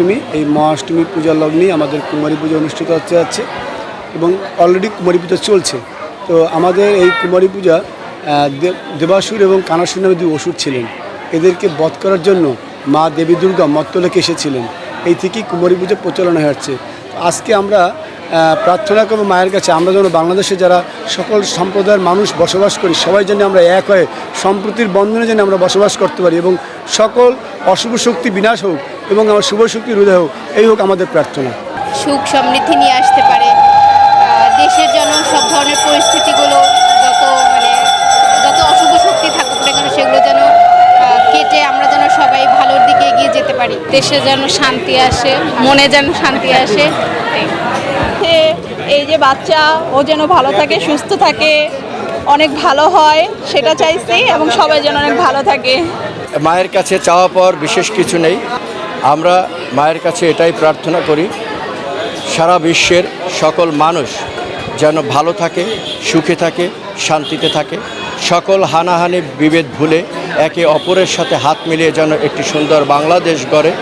অষ্টমী এই মহাষ্টমী পূজার লগ্নেই আমাদের কুমারী পুজো অনুষ্ঠিত হচ্ছে যাচ্ছে এবং অলরেডি কুমারী পূজা চলছে। তো আমাদের এই কুমারী পূজা দেবাসুর এবং কানাসুর নামে দুই অসুর ছিলেন। এদেরকে বধ করার জন্য মা দেবী দুর্গা মত্তলেকে এসেছিলেন। এই থেকেই কুমারী পূজা প্রচলন হয়ে আসছে। আজকে আমরা প্রার্থনা করব মায়ের কাছে, আমরা যেন বাংলাদেশে যারা সকল সম্প্রদায়ের মানুষ বসবাস করি, সবাই যেন আমরা এক হয়ে সম্প্রতির বন্ধনে যেন আমরা বসবাস করতে পারি এবং সকল অশুভ শক্তি বিনাশ হোক এবং আমার শুভ শক্তি হৃদয় হোক, এই হোক আমাদের প্রার্থনা। সুখ সমৃদ্ধি নিয়ে আসতে পারে দেশের জন্য সব ধরনের পরিস্থিতিগুলো যত মানে যত অশুভ শক্তি থাকুক না কেন সেগুলো যেন কেটে আমরা যেন সবাই ভালোর দিকে এগিয়ে যেতে পারি। দেশে যেন শান্তি আসে মনে যেন শান্তি আসে। এই। যে এই যে বাচ্চা ও যেন ভালো থাকে সুস্থ থাকে অনেক ভালো হয় সেটা চাইছি এবং সবাই যেন অনেক ভালো থাকে। মায়ের কাছে চাওয়া পাওয়ার বিশেষ কিছু নেই। আমরা মায়ের কাছে এটাই প্রার্থনা করি সারা বিশ্বের সকল মানুষ যেন ভালো থাকে, সুখে থাকে, শান্তিতে থাকে। সকল হানাহানি বিভেদ ভুলে একে অপরের সাথে হাত মিলিয়ে যেন একটি সুন্দর বাংলাদেশ গড়ে,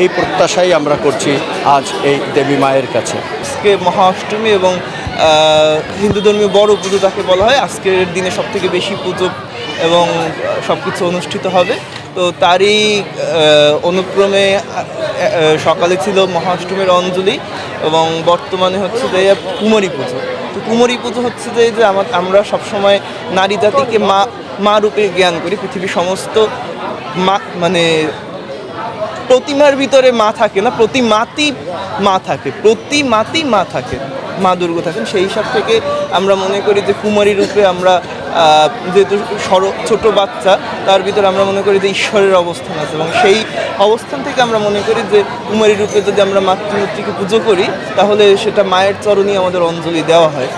এই প্রত্যাশাই আমরা করছি আজ এই দেবী মায়ের কাছে। আজকে মহাষ্টমী এবং হিন্দু ধর্মীয় বড় পুজো যাকে বলা হয়, আজকের দিনে সব থেকে বেশি পুজো এবং সব কিছু অনুষ্ঠিত হবে। তো তারই অনুক্রমে সকালে ছিল মহাষ্টমীর অঞ্জলি এবং বর্তমানে হচ্ছে যে কুমারী পুজো। তো পুজো হচ্ছে যে যে আমার সবসময় নারী জাতিকে মা মা রূপে জ্ঞান করি। পৃথিবীর সমস্ত মা মানে প্রতিমার ভিতরে মা থাকে না প্রতি মাতি মা থাকে প্রতি মাতি মা থাকে। মা দুর্গ থাকেন। সেই হিসাব থেকে আমরা মনে করি যে কুমারী রূপে আমরা যেহেতু সর ছোট বাচ্চা, তার ভিতরে আমরা মনে করি যে ঈশ্বরের অবস্থান আছে এবং সেই অবস্থান থেকে আমরা মনে করি যে কুমারী রূপে যদি আমরা মাতৃমূর্তিকে পুজো করি, তাহলে সেটা মায়ের চরণই আমাদের অঞ্জলি দেওয়া হয়।